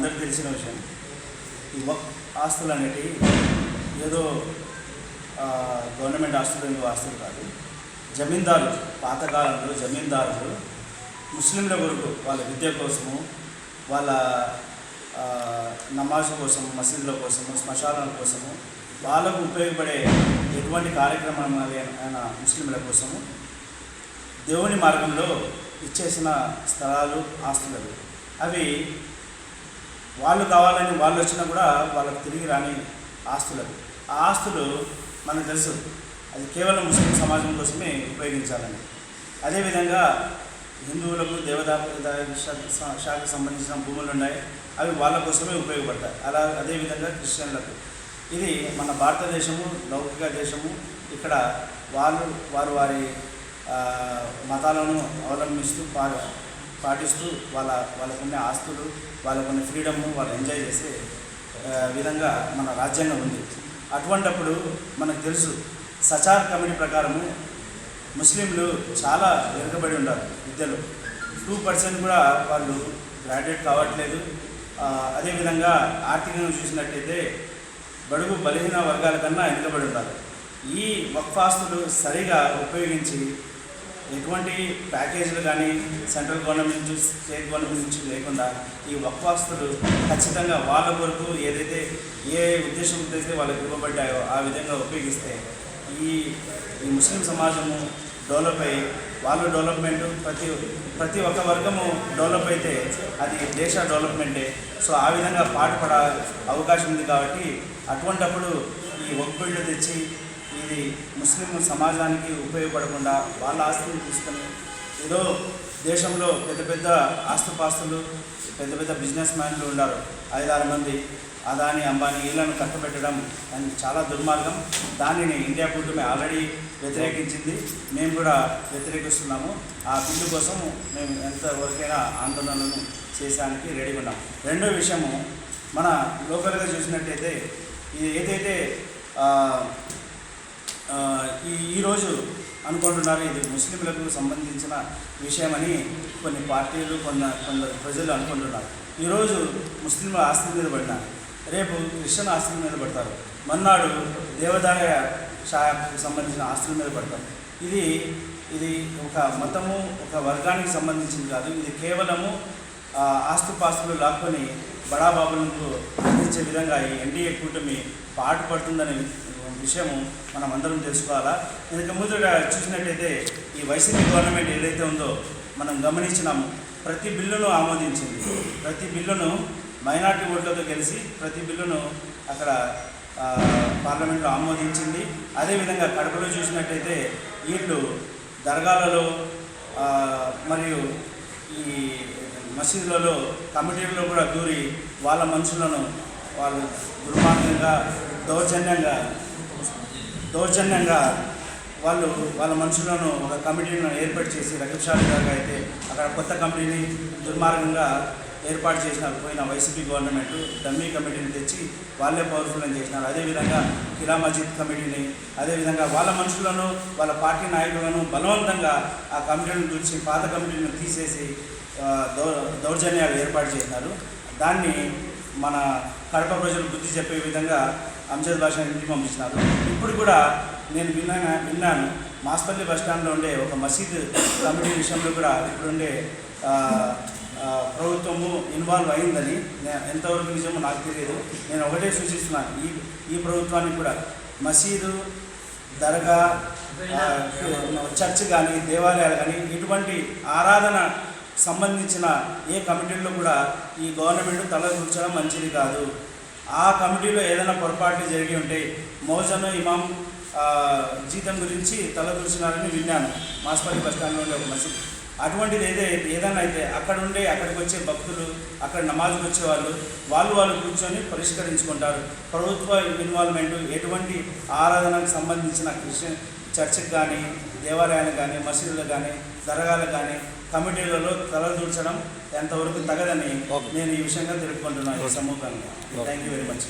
మనందరికీ తెలిసిన విషయం. ఈ వక్ ఆస్తులు అనేటివి ఏదో గవర్నమెంట్ ఆస్తులు ఆస్తులు కాదు. జమీందారులు పాతకాలంలో జమీందారులు ముస్లింల కొరకు వాళ్ళ విద్య కోసము వాళ్ళ నమాజ్ కోసం మసీదుల కోసము శ్మశానాల కోసము వాళ్ళకు ఉపయోగపడే ఎటువంటి కార్యక్రమాలు అయిన ముస్లింల కోసము దేవుని మార్గంలో ఇచ్చేసిన స్థలాలు ఆస్తులు అవి వాళ్ళు కావాలని వాళ్ళు వచ్చినా కూడా వాళ్ళకు తిరిగి రాని ఆస్తులు అవి. ఆ ఆస్తులు మనకు తెలుసు. అది కేవలం ముస్లిం సమాజం కోసమే ఉపయోగించాలని. అదేవిధంగా హిందువులకు దేవదా శాఖకు సంబంధించిన భూములు ఉన్నాయి. అవి వాళ్ళ కోసమే ఉపయోగపడతాయి. అలా అదేవిధంగా క్రిస్టియన్లకు. ఇది మన భారతదేశము లౌకిక దేశము. ఇక్కడ వాళ్ళు వారు వారి మతాలను అవలంబిస్తూ పా పాటిస్తూ వాళ్ళ వాళ్ళకున్న ఆస్తులు వాళ్ళకున్న ఫ్రీడమ్ వాళ్ళు ఎంజాయ్ చేసే విధంగా మన రాజ్యాంగం ఉంది. అటువంటప్పుడు మనకు తెలుసు సచార్ కమిటీ ప్రకారము ముస్లింలు చాలా వెనుకబడి ఉన్నారు విద్యలో. టూ పర్సెంట్ కూడా వాళ్ళు గ్రాడ్యుయేట్ కావట్లేదు. అదేవిధంగా ఆర్థికంగా చూసినట్టయితే బడుగు బలహీన వర్గాల కన్నా వెనుకబడి ఉన్నారు ఈ వక్ఫాస్తులు సరిగా ఉపయోగించి ఎటువంటి ప్యాకేజీలు కానీ సెంట్రల్ గవర్నమెంట్ నుంచి స్టేట్ గవర్నమెంట్ నుంచి లేకుండా ఈ వక్వాస్తులు ఖచ్చితంగా వాళ్ళ కొరకు ఏదైతే ఏ ఉద్దేశంతో అయితే వాళ్ళకి ఇవ్వబడ్డాయో ఆ విధంగా ఉపయోగిస్తే ఈ ఈ ముస్లిం సమాజము డెవలప్ అయ్యి వాళ్ళు డెవలప్మెంట్ ప్రతి ప్రతి ఒక్క వర్గము డెవలప్ అయితే అది దేశ డెవలప్మెంటే. సో ఆ విధంగా పాటుపడ అవకాశం ఉంది కాబట్టి అటువంటప్పుడు ఈ ఒక్కళ్ళు తెచ్చి ఇది ముస్లిం సమాజానికి ఉపయోగపడకుండా వాళ్ళ ఆస్తులు తీసుకొని ఏదో దేశంలో పెద్ద పెద్ద ఆస్తుపాస్తులు పెద్ద పెద్ద బిజినెస్ మ్యాన్లు ఉన్నారు ఐదారు మంది అదాని అంబానీ ఇళ్ళను కట్టబెట్టడం అని చాలా దుర్మార్గం. దానిని ఇండియా కూటమి ఆల్రెడీ వ్యతిరేకించింది. మేము కూడా వ్యతిరేకిస్తున్నాము. ఆ బిల్లు కోసం మేము ఎంతవరకైనా ఆందోళనలను చేసానికి రెడీ ఉన్నాం. రెండో విషయము మన లోకల్గా చూసినట్టయితే ఇది ఏదైతే ఈ ఈరోజు అనుకుంటున్నారు ఇది ముస్లింలకు సంబంధించిన విషయమని కొన్ని పార్టీలు కొన్న కొందరు ప్రజలు అనుకుంటున్నారు. ఈరోజు ముస్లింల ఆస్తి మీద పడినారు రేపు క్రిస్టియన్ ఆస్తుల మీద పడతారు. మన్నాడు దేవదాయ శాఖకు సంబంధించిన ఆస్తుల మీద పడతారు. ఇది ఇది ఒక మతము ఒక వర్గానికి సంబంధించింది కాదు. ఇది కేవలము ఆస్తుపాస్తులు లాక్కొని బడాబాబులకు అందించే విధంగా ఈ ఎన్డీఏ కూటమి పాటుపడుతుందనే విషయము మనం అందరం తెలుసుకోవాలా? ఇంతకు ముందు చూసినట్టయితే ఈ వైసీపీ గవర్నమెంట్ ఏదైతే ఉందో మనం గమనించినాము ప్రతి బిల్లును ఆమోదించింది. ప్రతి బిల్లును మైనార్టీ ఓట్లతో కలిసి ప్రతి బిల్లును అక్కడ పార్లమెంట్లో ఆమోదించింది. అదేవిధంగా కడపలో చూసినట్టయితే వీళ్ళు దర్గాలలో మరియు ఈ మసీదులలో కమిటీలలో కూడా దూరి వాళ్ళ మనుషులను వాళ్ళు దుర్మార్గంగా దౌర్జన్యంగా దౌర్జన్యంగా వాళ్ళు వాళ్ళ మనుషులను ఒక కమిటీలను ఏర్పాటు చేసి రక్షాలుగా అయితే అక్కడ కొత్త కమిటీని దుర్మార్గంగా ఏర్పాటు చేసిన పోయిన వైసీపీ గవర్నమెంట్ డమ్మీ కమిటీని తెచ్చి వాళ్ళే పవర్ఫుల్ అని చేసినారు. అదేవిధంగా కిరా మజీద్ కమిటీని అదేవిధంగా వాళ్ళ మనుషులను వాళ్ళ పార్టీ నాయకులను బలవంతంగా ఆ కమిటీలను చూసి పాత కమిటీలను తీసేసి దౌ దౌర్జన్యాలు ఏర్పాటు చేసినారు. దాన్ని మన కడప ప్రజలు బుద్ధి చెప్పే విధంగా అంజద్ భాష ఇంటికి పంపించినారు. ఇప్పుడు కూడా నేను విన్నా విన్నాను. మాస్పల్లి బస్ స్టాండ్లో ఉండే ఒక మసీద్ కమిటీ విషయంలో కూడా ఇప్పుడుండే ప్రభుత్వము ఇన్వాల్వ్ అయిందని ఎంతవరకు నిజమో నాకు తెలియదు. నేను ఒకటే సూచిస్తున్నాను ఈ ఈ ప్రభుత్వానికి కూడా మసీదు దర్గా చర్చ్ కానీ దేవాలయాలు కానీ ఇటువంటి ఆరాధన సంబంధించిన ఏ కమిటీల్లో కూడా ఈ గవర్నమెంట్ తల మంచిది కాదు. ఆ కమిటీలో ఏదైనా పొరపాట్లు జరిగి ఉంటే మౌజన్ ఇమాం జీతం గురించి తల విన్నాను. మాస్పల్లి బస్ ఉండే ఒక మసీద్. అటువంటిది ఏదే ఏదైనా అయితే అక్కడ ఉండే అక్కడికి వచ్చే భక్తులు అక్కడ నమాజ్కి వచ్చే వాళ్ళు వాళ్ళు వాళ్ళు కూర్చొని పరిష్కరించుకుంటారు. ప్రభుత్వ ఇన్వాల్వ్మెంట్ ఎటువంటి ఆరాధనకు సంబంధించిన క్రిస్టియన్ చర్చికి కానీ దేవాలయాలకు కానీ మసీదులకు కానీ దరగాలకు కానీ కమిటీలలో తలదూర్చడం ఎంతవరకు తగదని. నేను ఈ విషయంగా తెలుపుకుంటున్నాను ఈ సమూహంగా. Thank you very much